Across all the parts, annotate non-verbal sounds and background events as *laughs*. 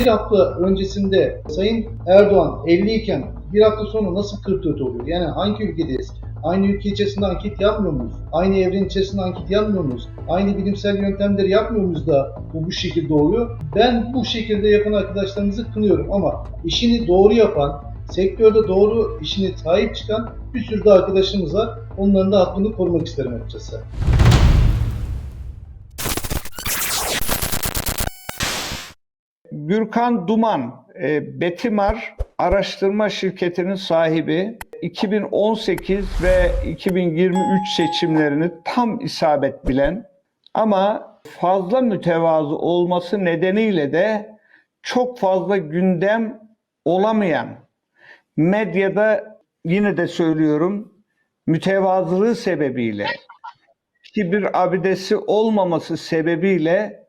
Bir hafta öncesinde Sayın Erdoğan 50 iken bir hafta sonra nasıl 44 oluyor? Yani hangi ülkedeyiz? Aynı ülke içerisinde anket yapmıyor muyuz? Aynı evren içerisinde anket yapmıyor muyuz? Aynı bilimsel yöntemleri yapmıyor muyuz da bu bu şekilde oluyor? Ben bu şekilde yapan arkadaşlarımızı kınıyorum ama işini doğru yapan, sektörde doğru işine sahip çıkan bir sürü de arkadaşımız var. Onların da hakkını korumak isterim açıkçası. Gürkan Duman, e, Betimar araştırma şirketinin sahibi. 2018 ve 2023 seçimlerini tam isabet bilen ama fazla mütevazı olması nedeniyle de çok fazla gündem olamayan medyada yine de söylüyorum mütevazılığı sebebiyle kibir abidesi olmaması sebebiyle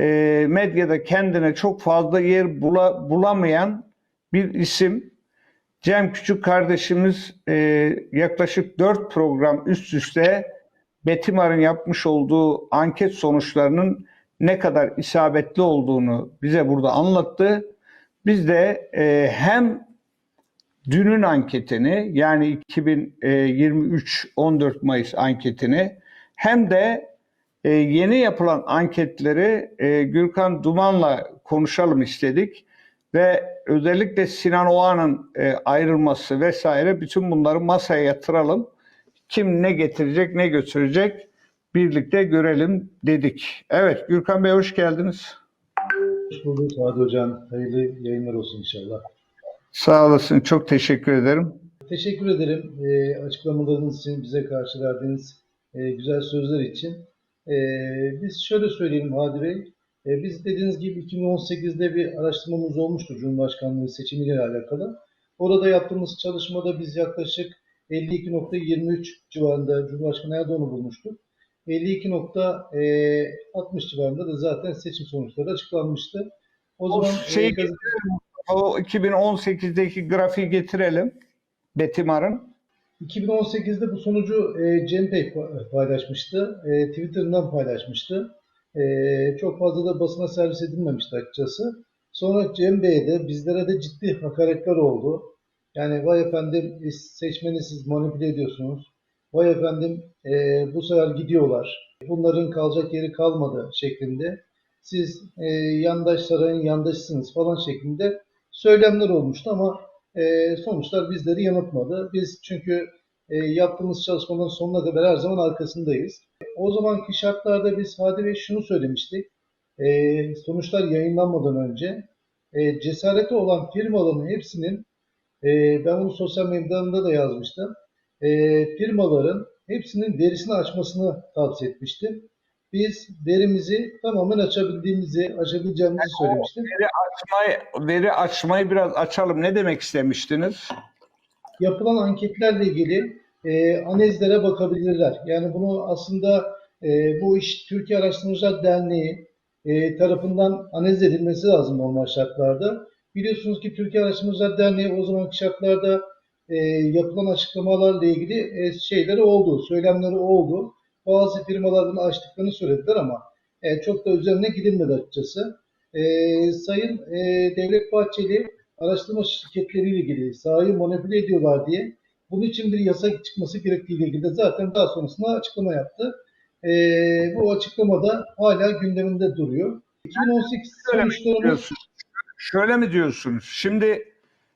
e, medyada kendine çok fazla yer bula- bulamayan bir isim. Cem Küçük kardeşimiz e, yaklaşık 4 program üst üste Betimar'ın yapmış olduğu anket sonuçlarının ne kadar isabetli olduğunu bize burada anlattı. Biz de e, hem dünün anketini yani 2023 14 Mayıs anketini hem de e, yeni yapılan anketleri e, Gürkan Duman'la konuşalım istedik ve özellikle Sinan Oğan'ın e, ayrılması vesaire bütün bunları masaya yatıralım. Kim ne getirecek ne götürecek birlikte görelim dedik. Evet Gürkan Bey hoş geldiniz. Hoş bulduk Sadi Hocam. Hayırlı yayınlar olsun inşallah. Sağ olasın çok teşekkür ederim. Teşekkür ederim e, açıklamalarınız için, bize karşı verdiğiniz e, güzel sözler için. E, biz şöyle söyleyelim Hadi Bey. E, biz dediğiniz gibi 2018'de bir araştırmamız olmuştu Cumhurbaşkanlığı seçimiyle alakalı. Orada yaptığımız çalışmada biz yaklaşık 52.23 civarında Cumhurbaşkanı Erdoğan'ı bulmuştuk. 52.60 civarında da zaten seçim sonuçları açıklanmıştı. O O zaman şeyi e. O 2018'deki grafiği getirelim. Betimar'ın. 2018'de bu sonucu e, Cem Bey pa- paylaşmıştı. E, Twitter'ından paylaşmıştı. E, çok fazla da basına servis edilmemişti açıkçası. Sonra Cem Bey'e de bizlere de ciddi hakaretler oldu. Yani vay efendim seçmeni siz manipüle ediyorsunuz. Vay efendim e, bu sefer gidiyorlar. Bunların kalacak yeri kalmadı şeklinde. Siz e, yandaş sarayın yandaşısınız falan şeklinde söylemler olmuştu ama e, sonuçlar bizleri yanıltmadı. Biz çünkü e, yaptığımız çalışmanın sonuna kadar her zaman arkasındayız. O zamanki şartlarda biz Hadi Bey şunu söylemiştik. E, sonuçlar yayınlanmadan önce e, cesareti olan firmaların hepsinin e, ben bunu sosyal medyamda da yazmıştım. E, firmaların hepsinin derisini açmasını tavsiye etmiştim. Biz derimizi tamamen açabildiğimizi, açabileceğimizi söylemiştim. Veri açmayı, veri açmayı biraz açalım. Ne demek istemiştiniz? yapılan anketlerle ilgili e, analizlere bakabilirler. Yani bunu aslında e, bu iş Türkiye Araştırmacılar Derneği e, tarafından analiz edilmesi lazım normal şartlarda. Biliyorsunuz ki Türkiye Araştırmacılar Derneği o zamanki şartlarda e, yapılan açıklamalarla ilgili e, şeyleri oldu, söylemleri oldu. Bazı firmalar bunu açtıklarını söylediler ama e, çok da üzerine gidilmedi açıkçası. E, Sayın e, Devlet Bahçeli araştırma şirketleriyle ilgili sahayı manipüle ediyorlar diye bunun için bir yasa çıkması gerektiğiyle ilgili de zaten daha sonrasında açıklama yaptı. Ee, bu açıklamada hala gündeminde duruyor. 2018 Şöyle mi sonuçlarımız diyorsunuz? Şöyle mi diyorsunuz? Şimdi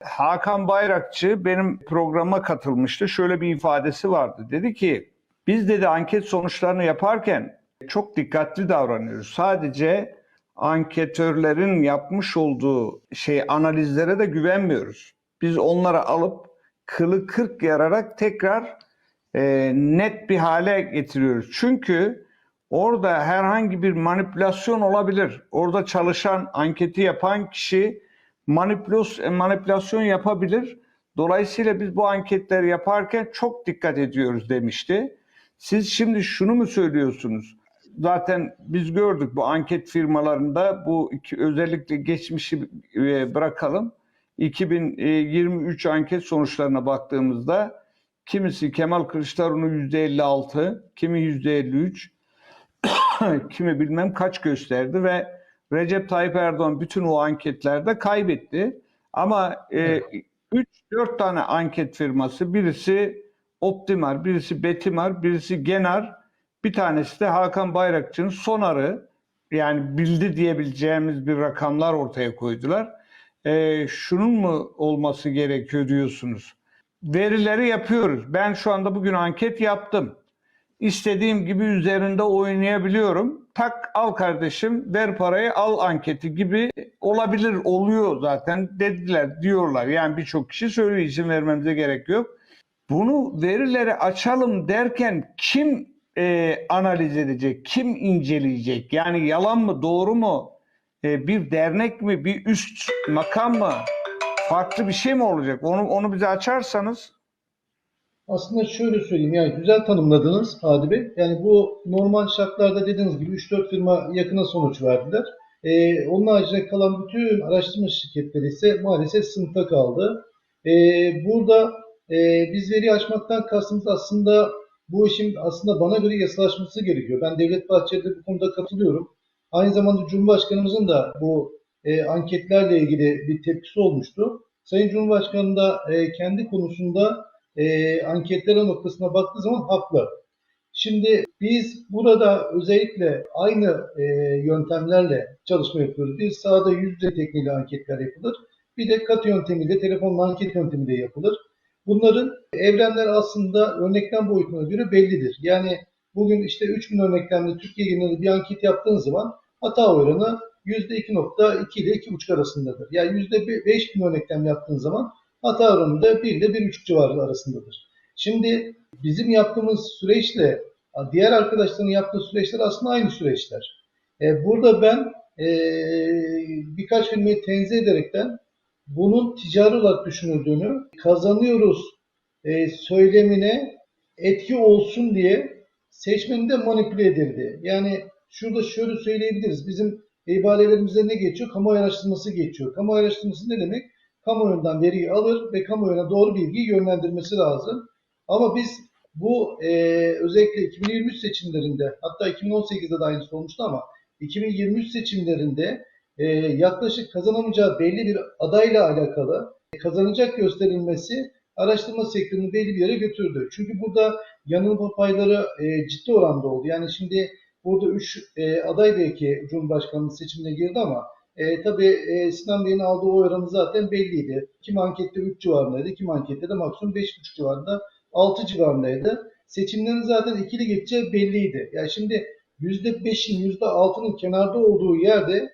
Hakan Bayrakçı benim programa katılmıştı. Şöyle bir ifadesi vardı. Dedi ki biz dedi anket sonuçlarını yaparken çok dikkatli davranıyoruz. Sadece anketörlerin yapmış olduğu şey analizlere de güvenmiyoruz. Biz onlara alıp kılı kırk yararak tekrar e, net bir hale getiriyoruz. Çünkü orada herhangi bir manipülasyon olabilir. Orada çalışan, anketi yapan kişi manipülasyon, manipülasyon yapabilir. Dolayısıyla biz bu anketleri yaparken çok dikkat ediyoruz demişti. Siz şimdi şunu mu söylüyorsunuz? Zaten biz gördük bu anket firmalarında bu iki, özellikle geçmişi e, bırakalım. 2023 anket sonuçlarına baktığımızda kimisi Kemal Kılıçdaroğlu %56, kimi %53, *coughs* kimi bilmem kaç gösterdi ve Recep Tayyip Erdoğan bütün o anketlerde kaybetti. Ama e, 3-4 tane anket firması birisi Optimar, birisi Betimar, birisi Genar, bir tanesi de Hakan Bayrakçı'nın Sonar'ı yani bildi diyebileceğimiz bir rakamlar ortaya koydular. E, şunun mu olması gerekiyor diyorsunuz? Verileri yapıyoruz. Ben şu anda bugün anket yaptım. İstediğim gibi üzerinde oynayabiliyorum. Tak al kardeşim ver parayı al anketi gibi olabilir oluyor zaten dediler diyorlar. Yani birçok kişi söylüyor izin vermemize gerek yok. Bunu verileri açalım derken kim e, analiz edecek, kim inceleyecek? Yani yalan mı, doğru mu? E, bir dernek mi, bir üst makam mı? Farklı bir şey mi olacak? Onu onu bize açarsanız. Aslında şöyle söyleyeyim yani güzel tanımladınız Hadi Bey. Yani bu normal şartlarda dediğiniz gibi 3-4 firma yakına sonuç verdiler. Ee, onun haricinde kalan bütün araştırma şirketleri ise maalesef sınıfta kaldı. Ee, burada e, biz veri açmaktan kastımız aslında bu işin aslında bana göre yasalaşması gerekiyor. Ben Devlet Bahçeli'de bu konuda katılıyorum. Aynı zamanda Cumhurbaşkanımızın da bu e, anketlerle ilgili bir tepkisi olmuştu. Sayın Cumhurbaşkanı da e, kendi konusunda e, anketlere noktasına baktığı zaman haklı. Şimdi biz burada özellikle aynı e, yöntemlerle çalışma yapıyoruz. Bir sahada yüz yüze tekniğiyle anketler yapılır. Bir de kat yöntemiyle, telefonla anket yöntemiyle yapılır. Bunların evrenler aslında örneklem boyutuna göre bellidir. Yani bugün işte 3000 örneklemde Türkiye genelinde bir anket yaptığınız zaman hata oranı %2.2 ile 2.5 arasındadır. Yani %5000 örneklem yaptığınız zaman hata oranı da 1 ile 1,5 civarı arasındadır. Şimdi bizim yaptığımız süreçle diğer arkadaşların yaptığı süreçler aslında aynı süreçler. E, burada ben e, birkaç firmayı tenzih ederekten bunun ticari olarak düşünüldüğünü, kazanıyoruz e, söylemine etki olsun diye seçmenin de manipüle edildi. Yani şurada şöyle söyleyebiliriz. Bizim ibarelerimizde ne geçiyor? Kamuoyu araştırması geçiyor. Kamuoyu araştırması ne demek? kamuoyundan veriyi alır ve kamuoyuna doğru bilgiyi yönlendirmesi lazım. Ama biz bu e, özellikle 2023 seçimlerinde hatta 2018'de de aynısı olmuştu ama 2023 seçimlerinde e, yaklaşık kazanamayacağı belli bir adayla alakalı kazanacak gösterilmesi araştırma sektörünü belli bir yere götürdü. Çünkü burada yanılma payları e, ciddi oranda oldu. Yani şimdi burada 3 e, aday belki Cumhurbaşkanlığı seçimine girdi ama e, tabii e, Sinan Bey'in aldığı oy oranı zaten belliydi. Kim ankette 3 civarındaydı, kim ankette de maksimum 5,5 civarında, 6 civarındaydı. Seçimlerin zaten ikili geçeceği belliydi. Yani şimdi %5'in, %6'nın kenarda olduğu yerde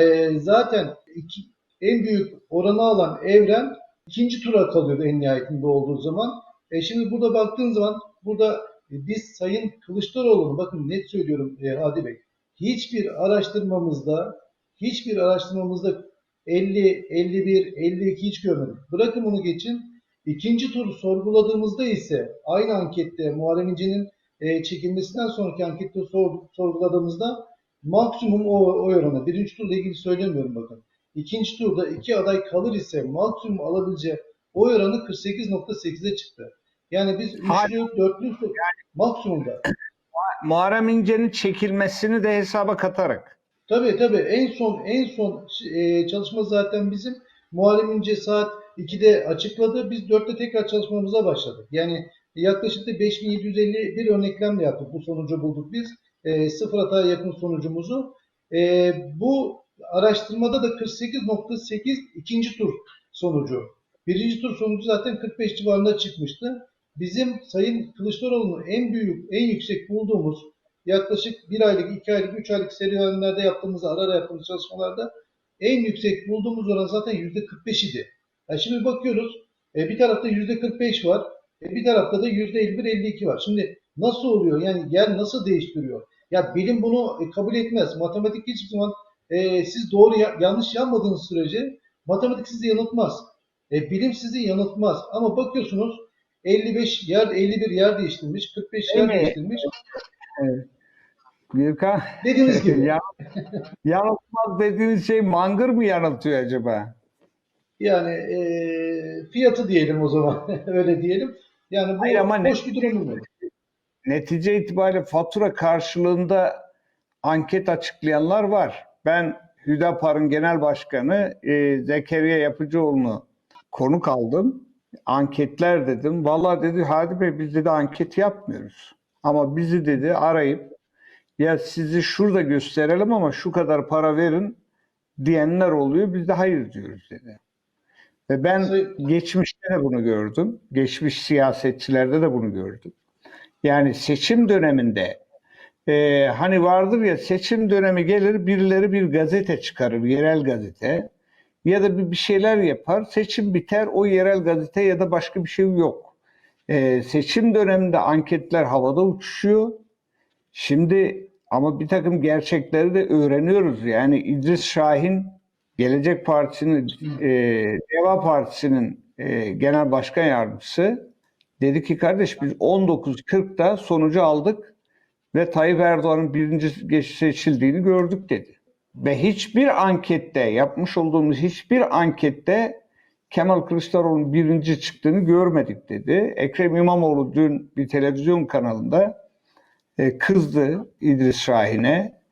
e, zaten iki, en büyük oranı alan evren ikinci tura kalıyordu en nihayetinde olduğu zaman. E şimdi burada baktığın zaman burada biz Sayın Kılıçdaroğlu'nu bakın net söylüyorum e, Hadi Bey. Hiçbir araştırmamızda hiçbir araştırmamızda 50, 51, 52 hiç görmedik. Bırakın bunu geçin. İkinci tur sorguladığımızda ise aynı ankette Muharrem İnce'nin e, çekilmesinden sonraki ankette sor, sorguladığımızda maksimum o oy oranı. Birinci turla ilgili söylemiyorum bakın. İkinci turda iki aday kalır ise maksimum alabileceği oy oranı 48.8'e çıktı. Yani biz üçlü, dörtlü maksimumda. Muharrem İnce'nin çekilmesini de hesaba katarak. Tabii tabii en son en son e, çalışma zaten bizim Muharrem İnce saat 2'de açıkladı. Biz 4'te tekrar çalışmamıza başladık. Yani yaklaşık da 5751 örneklemle yaptık. Bu sonucu bulduk biz. E, sıfır hataya yakın sonucumuzu. E, bu araştırmada da 48.8 ikinci tur sonucu. Birinci tur sonucu zaten 45 civarında çıkmıştı. Bizim Sayın Kılıçdaroğlu'nun en büyük, en yüksek bulduğumuz yaklaşık bir aylık, iki aylık, üç aylık serüvenlerde yaptığımız, ara ara yaptığımız çalışmalarda en yüksek bulduğumuz oran zaten yüzde 45 idi. Yani şimdi bakıyoruz, e, bir tarafta yüzde 45 var, e, bir tarafta da yüzde 51-52 var. Şimdi nasıl oluyor? Yani yer nasıl değiştiriyor? Ya bilim bunu e, kabul etmez. Matematik hiçbir zaman e, siz doğru ya, yanlış yapmadığınız sürece matematik sizi yanıltmaz. E, bilim sizi yanıltmaz. Ama bakıyorsunuz 55 yer 51 yer değiştirmiş, 45 yer Evet. değiştirmiş. Evet. Gürkan, Dediğiniz gibi. *laughs* ya, yanıltmaz dediğiniz şey mangır mı yanıltıyor acaba? Yani e, fiyatı diyelim o zaman. *laughs* Öyle diyelim. Yani bu Hayır ama ne- hoş bir durum mu? Netice itibariyle fatura karşılığında anket açıklayanlar var. Ben Hüdapar'ın genel başkanı e, Zekeriya Yapıcıoğlu'nu konuk aldım. Anketler dedim. Vallahi dedi Hadi Bey biz dedi anket yapmıyoruz. Ama bizi dedi arayıp ya sizi şurada gösterelim ama şu kadar para verin diyenler oluyor. Biz de hayır diyoruz dedi. Ve ben geçmişte de bunu gördüm. Geçmiş siyasetçilerde de bunu gördüm. Yani seçim döneminde e, hani vardır ya seçim dönemi gelir birileri bir gazete çıkarır, yerel gazete ya da bir, bir şeyler yapar. Seçim biter o yerel gazete ya da başka bir şey yok. E, seçim döneminde anketler havada uçuşuyor. Şimdi ama bir takım gerçekleri de öğreniyoruz. Yani İdris Şahin Gelecek Partisi'nin, e, Deva Partisi'nin e, genel başkan yardımcısı dedi ki kardeş biz 19.40'da sonucu aldık ve Tayyip Erdoğan'ın birinci seçildiğini gördük dedi. Ve hiçbir ankette, yapmış olduğumuz hiçbir ankette Kemal Kılıçdaroğlu'nun birinci çıktığını görmedik dedi. Ekrem İmamoğlu dün bir televizyon kanalında e, kızdı İdris Şahin'e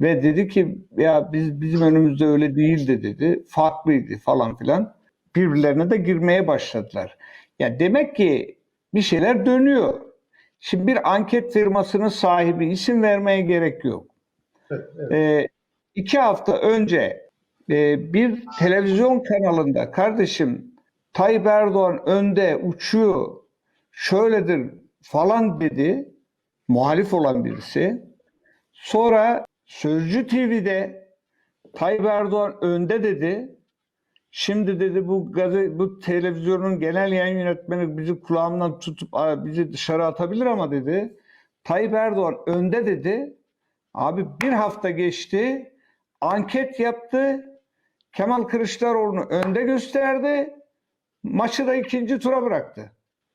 ve dedi ki ya biz bizim önümüzde öyle değildi dedi. Farklıydı falan filan. Birbirlerine de girmeye başladılar. Ya demek ki bir şeyler dönüyor. Şimdi bir anket firmasının sahibi isim vermeye gerek yok. Evet, evet. Ee, iki hafta önce e, bir televizyon kanalında kardeşim Tayyip Erdoğan önde uçuyor şöyledir falan dedi muhalif olan birisi. Sonra Sözcü TV'de Tayyip Erdoğan önde dedi. Şimdi dedi bu gazete, bu televizyonun genel yayın yönetmeni bizi kulağımdan tutup "Aa, bizi dışarı atabilir ama dedi. Tayyip Erdoğan önde dedi. Abi bir hafta geçti. Anket yaptı. Kemal Kılıçdaroğlu'nu önde gösterdi. Maçı da ikinci tura bıraktı.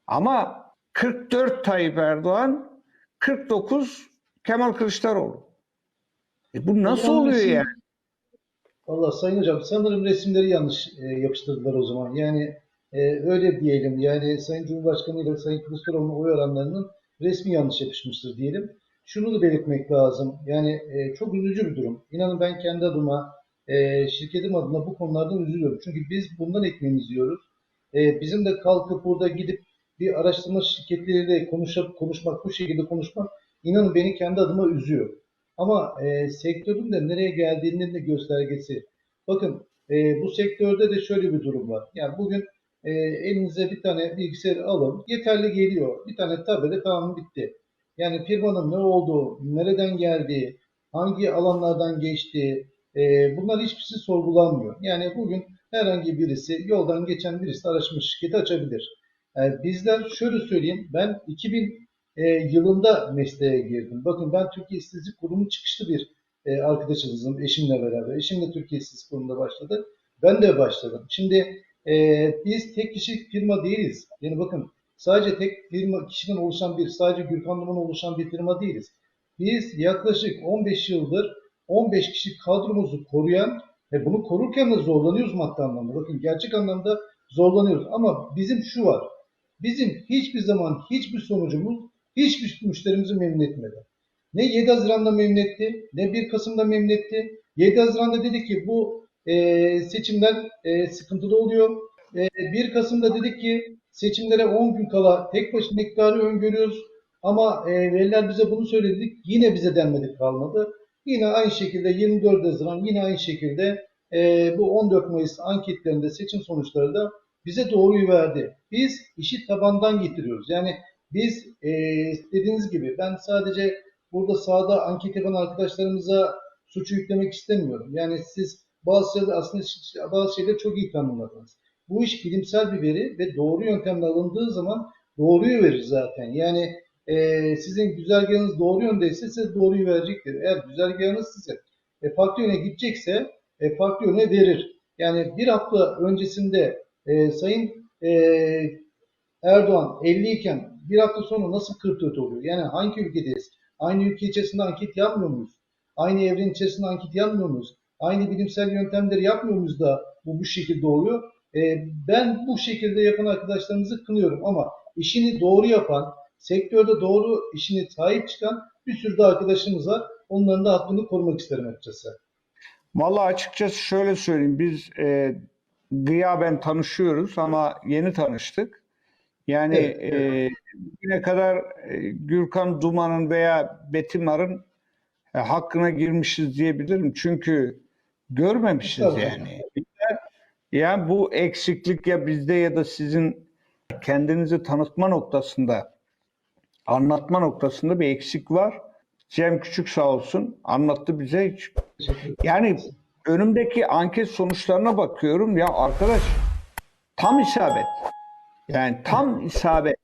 Ama 44 Tayyip Erdoğan, 49 Kemal Kılıçdaroğlu. E bu nasıl oluyor yani? Valla Sayın Hocam sanırım resimleri yanlış e, yapıştırdılar o zaman. Yani e, öyle diyelim. Yani Sayın Cumhurbaşkanı ile Sayın Kılıçdaroğlu'nun oy oranlarının resmi yanlış yapışmıştır diyelim. Şunu da belirtmek lazım. Yani e, çok üzücü bir durum. İnanın ben kendi adıma, e, şirketim adına bu konulardan üzülüyorum. Çünkü biz bundan ekmeğimizi yiyoruz. E, bizim de kalkıp burada gidip bir araştırma şirketleriyle konuşup konuşmak, bu şekilde konuşmak inanın beni kendi adıma üzüyor. Ama e, sektörün de nereye geldiğinin de göstergesi. Bakın e, bu sektörde de şöyle bir durum var. Yani bugün e, elinize bir tane bilgisayar alın. Yeterli geliyor. Bir tane tablet tamam bitti. Yani firmanın ne olduğu, nereden geldiği, hangi alanlardan geçtiği e, bunlar hiçbirisi sorgulanmıyor. Yani bugün herhangi birisi yoldan geçen birisi araştırma şirketi açabilir. Yani bizler şöyle söyleyeyim. Ben 2000 e, yılında mesleğe girdim. Bakın ben Türkiye İstatistik Kurumu çıkışlı bir e, arkadaşımızım eşimle beraber. Eşim de Türkiye İstatistik Kurumu'nda başladı. Ben de başladım. Şimdi e, biz tek kişilik firma değiliz. Yani bakın sadece tek firma kişiden oluşan bir, sadece Gürkan Duman oluşan bir firma değiliz. Biz yaklaşık 15 yıldır 15 kişi kadromuzu koruyan ve bunu korurken de zorlanıyoruz madde anlamda. Bakın gerçek anlamda zorlanıyoruz. Ama bizim şu var. Bizim hiçbir zaman hiçbir sonucumuz hiçbir müşterimizi memnun etmedi. Ne 7 Haziran'da memnun etti, ne 1 Kasım'da memnun etti. 7 Haziran'da dedi ki bu e, seçimler e, sıkıntılı oluyor. E, 1 Kasım'da dedik ki seçimlere 10 gün kala tek başına miktarı öngörüyoruz. Ama e, veriler bize bunu söyledik. Yine bize denmedik kalmadı. Yine aynı şekilde 24 Haziran yine aynı şekilde e, bu 14 Mayıs anketlerinde seçim sonuçları da bize doğruyu verdi. Biz işi tabandan getiriyoruz. Yani biz e, dediğiniz gibi ben sadece burada sahada anket yapan arkadaşlarımıza suçu yüklemek istemiyorum. Yani siz bazı şeyler aslında bazı şeyleri çok iyi tanımladınız. Bu iş bilimsel bir veri ve doğru yöntemle alındığı zaman doğruyu verir zaten. Yani e, sizin güzergahınız doğru yöndeyse size doğruyu verecektir. Eğer güzergahınız size e, farklı yöne gidecekse e, farklı yöne verir. Yani bir hafta öncesinde e, Sayın e, Erdoğan 50 iken bir hafta sonra nasıl 44 oluyor? Yani hangi ülkedeyiz? Aynı ülke içerisinde anket yapmıyor muyuz? Aynı evren içerisinde anket yapmıyor muyuz? Aynı bilimsel yöntemleri yapmıyor muyuz da bu bu şekilde oluyor? Ee, ben bu şekilde yapan arkadaşlarımızı kınıyorum ama işini doğru yapan, sektörde doğru işini sahip çıkan bir sürü de arkadaşımız var. Onların da hakkını korumak isterim açıkçası. Vallahi açıkçası şöyle söyleyeyim. Biz e, gıyaben tanışıyoruz ama yeni tanıştık. Yani Evet, e, bugüne kadar e, Gürkan Duman'ın veya Betimar'ın e, hakkına girmişiz diyebilirim. Çünkü görmemişiz Tabii. yani. Yani bu eksiklik ya bizde ya da sizin kendinizi tanıtma noktasında, anlatma noktasında bir eksik var. Cem Küçük sağ olsun anlattı bize hiç yani önümdeki anket sonuçlarına bakıyorum ya arkadaş tam isabet. Yani tam isabet.